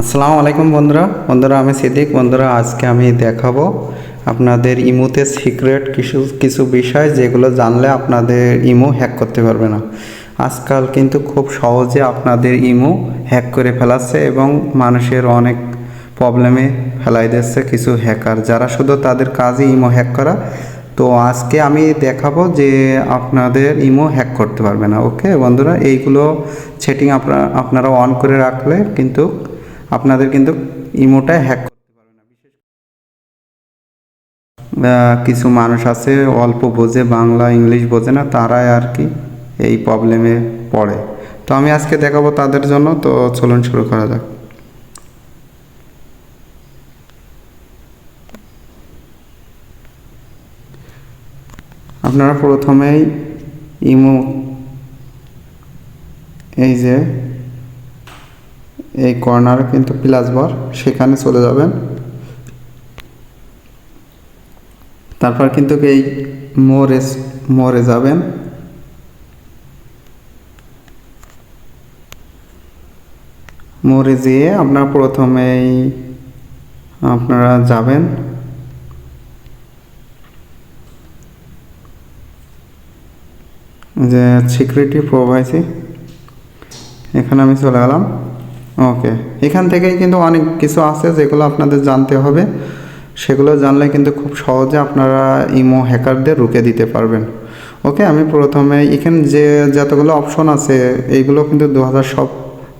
আসসালামু আলাইকুম বন্ধুরা। বন্ধুরা, আমি সিদ্দিক। বন্ধুরা, আজকে আমি দেখাবো আপনাদের ইমোতে সিক্রেট কিছু কিছু বিষয় যেগুলো জানলে আপনাদের ইমো হ্যাক করতে পারবে না। আজকাল কিন্তু খুব সহজে আপনাদের ইমো হ্যাক করে ফেলাচ্ছে এবং মানুষের অনেক প্রবলেমে ফেলাই দিচ্ছে কিছু হ্যাকার। যারা শুধু তাদের কাজই ইমো হ্যাক করা, তো আজকে আমি দেখাবো যে আপনাদের ইমো হ্যাক করতে পারবে না। ওকে, বন্ধুরা, এইগুলো সেটিং আপনারা আপনারা অন করে রাখলে কিন্তু আপনাদের কিন্তু ইমোটা হ্যাক করতে পারবে না। বিশেষ কিছু মানুষ আছে, অল্প বোঝে, বাংলা, ইংলিশ বোঝে না, তারাই আর কি এই প্রবলেমে পড়ে। তো আমি আজকে দেখাবো তাদের জন্য, তো চলুন শুরু করা যাক। আপনারা প্রথমেই ইমো এই যে এই কর্নার কিন্তু প্লাস বার, সেখানে চলে যাবেন। তারপর কিন্তু এই মোরে মোরে যাবেন। মোরে যেয়ে আপনারা প্রথমেই আপনারা যাবেন। যে সিকিউরিটি প্রোভাইসি এখানে আমি চলে গেলাম। ওকে এখান থেকেই কিন্তু অনেক কিছু আছে যেগুলো আপনাদের জানতে হবে। সেগুলো জানলে কিন্তু খুব সহজে আপনারা ইমো হ্যাকারদের রুখে দিতে পারবেন। ওকে আমি প্রথমে এখানে যে যতগুলো অপশন আছে, এইগুলো কিন্তু দু হাজার সব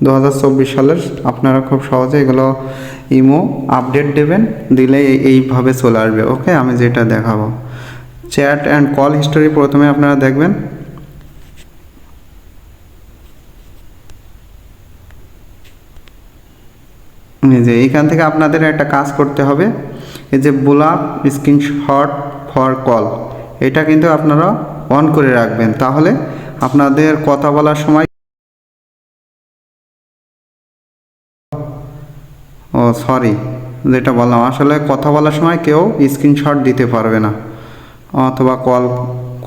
দু হাজার চব্বিশ সালের আপনারা খুব সহজে এগুলো ইমো আপডেট দেবেন, দিলে এই- এইভাবে চলে আসবে। ওকে আমি যেটা দেখাবো। চ্যাট অ্যান্ড কল হিস্টোরি প্রথমে আপনারা দেখবেন। যে এখান থেকে আপনাদের একটা কাজ করতে হবে। এই যে ব্লক স্ক্রিনশট ফর কল, এটা কিন্তু আপনারা অন করে রাখবেন। তাহলে আপনাদের কথা বলার সময় ও, সরি, যেটা বললাম, আসলে কথা বলার সময় কেউ স্ক্রিনশট দিতে পারবে না, অথবা কল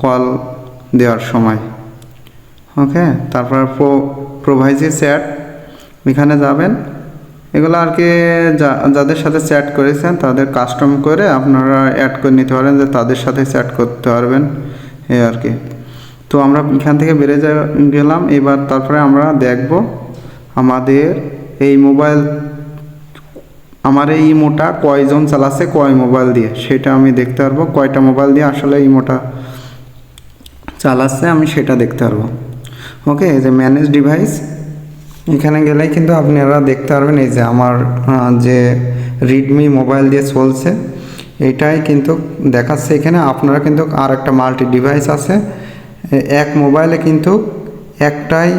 কল দেওয়ার সময়। ওকে, তারপর প্রো, প্রোভাইজি চ্যাট এখানে যাবেন। এগুলো আর কি যাদের সাথে চ্যাট করেছেন, তাদের কাস্টম করে আপনারা অ্যাড করে নিতে পারেন, যে তাদের সাথে চ্যাট করতে পারবেন। এই আর কি। তো আমরা এখান থেকে বেড়ে যা, গেলাম। এবার তারপরে আমরা দেখব আমাদের এই মোবাইল আমার এই ইমোটা কয়জন চালাচ্ছে, কয় মোবাইল দিয়ে? সেটা আমি দেখতে পারব। কয়টা মোবাইল দিয়ে আসলে ইমোটা চালাচ্ছে, আমি সেটা দেখতে পারব। ওকে যে ম্যানেজ ডিভাইস এখানে গেলেই কিন্তু আপনারা দেখতে পারবেন এই যে আমার যে রিডমি মোবাইল দিয়ে চলছে, এটাই কিন্তু দেখাচ্ছে এখানে। আপনারা কিন্তু আর একটা মাল্টি ডিভাইস আছে, এক মোবাইলে কিন্তু একটাই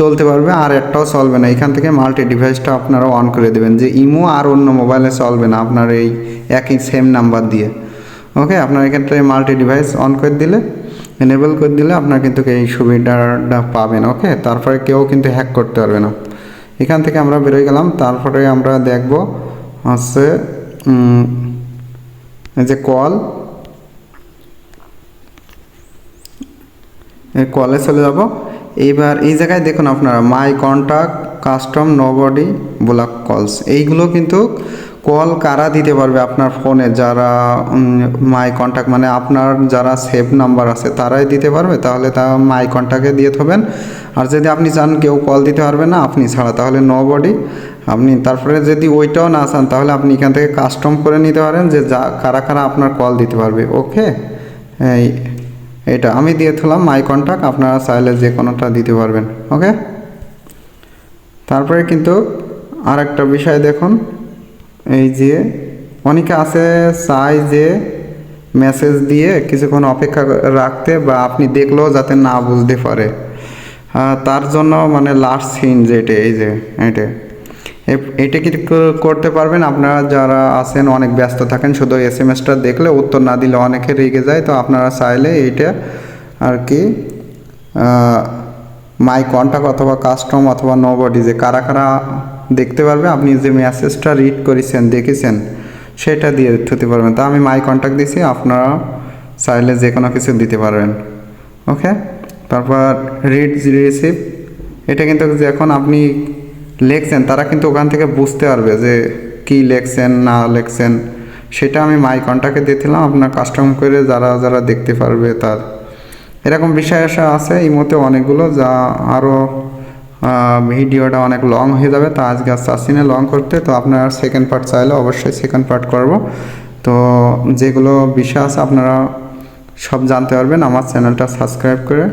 চলতে পারবে আর একটাও চলবে না। এখান থেকে মাল্টি ডিভাইসটা আপনারা অন করে দেবেন। যে ইমো আর অন্য মোবাইলে চলবে না আপনার এই একই সেম নাম্বার দিয়ে। ওকে আপনার এখানটায় মাল্টি ডিভাইস অন করে দিলে এনেবল করে দিলে আপনার কিন্তু এই সুবিধাটা পাবেন ওকে তারপরে কেউ কিন্তু হ্যাক করতে পারবে না। এখান থেকে আমরা বেরোয় গেলাম, তারপরে আমরা দেখব হচ্ছে এই যে কল কলে চলে যাব। এইবার এই জায়গায় দেখুন আপনারা my contact custom nobody block calls এইগুলো কিন্তু কল কারা দিতে পারবে আপনার ফোনে যারা মাই কন্ট্যাক্ট মানে আপনার যারা সেভ নাম্বার আছে, তারাই দিতে পারবে? তাহলে তা মাই কন্ট্যাক্টে দিয়ে থবেন। আর যদি আপনি চান কেউ কল দিতে পারবে না, আপনি ছাড়া, তাহলে নো বডি আপনি, তারপরে যদি ওইটাও না চান, তাহলে আপনি এখান থেকে কাস্টম করে নিতে পারেন যে যা, কারা কারা আপনার কল দিতে পারবে। ওকে এই, এটা আমি দিয়ে দিলাম মাই কন্ট্যাক্ট আপনারা চাইলে যে কোনোটা দিতে পারবেন। ওকে তারপরে কিন্তু আর একটা বিষয় দেখুন। এই যে অনেকে আছে চাই যে মেসেজ দিয়ে কিছুক্ষণ অপেক্ষা রাখতে বা আপনি দেখলেও যাতে না বুঝতে পারে। তার জন্য মানে লাস্ট সিন যেটা, এই যে, এটা। এটা কি করতে পারবেন? আপনারা যারা আছেন, অনেক ব্যস্ত থাকেন, শুধু এস এম এসটা দেখলে উত্তর না দিলে অনেকে রেগে যায়। তো আপনারা চাইলে এইটা আর কি মাই কন্ট্যাক্ট অথবা কাস্টম অথবা নোবডি যে কারা কারা দেখতে পারবে। আপনি যে মেসেজটা রিড করেছেন, দেখেছেন, সেটা দিয়ে থতে পারবেন। তা আমি মাই কন্ট্যাক্ট দিছি, আপনারা চাইলে যে কোনো কিছু দিতে পারবেন। ওকে তারপর রিড রিসিভ এটা কিন্তু যখন আপনি লেখছেন, তারা কিন্তু ওখান থেকে বুঝতে পারবে যে কী লেখছেন, না লেখছেন। সেটা আমি মাই কন্ট্যাক্টে দিয়েছিলাম আপনার কাস্টম করে যারা যারা দেখতে পারবে তার। এরকম বিষয় আসা আছে, এই মতে অনেকগুলো, যা আরও ভিডিওটা অনেক লং হয়ে যাবে, তো আজকে আর চাচ্ছি লং করতে, তো আপনারা সেকেন্ড পার্ট চাইলে অবশ্যই সেকেন্ড পার্ট করব। তো যেগুলো আছে আপনারা সব জানতে পারবেন, আমার চ্যানেলটা সাবস্ক্রাইব করে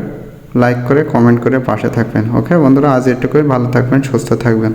লাইক করে কমেন্ট করে পাশে থাকবেন ওকে বন্ধুরা, আজ এটুকুই, ভালো থাকবেন, সুস্থ থাকবেন।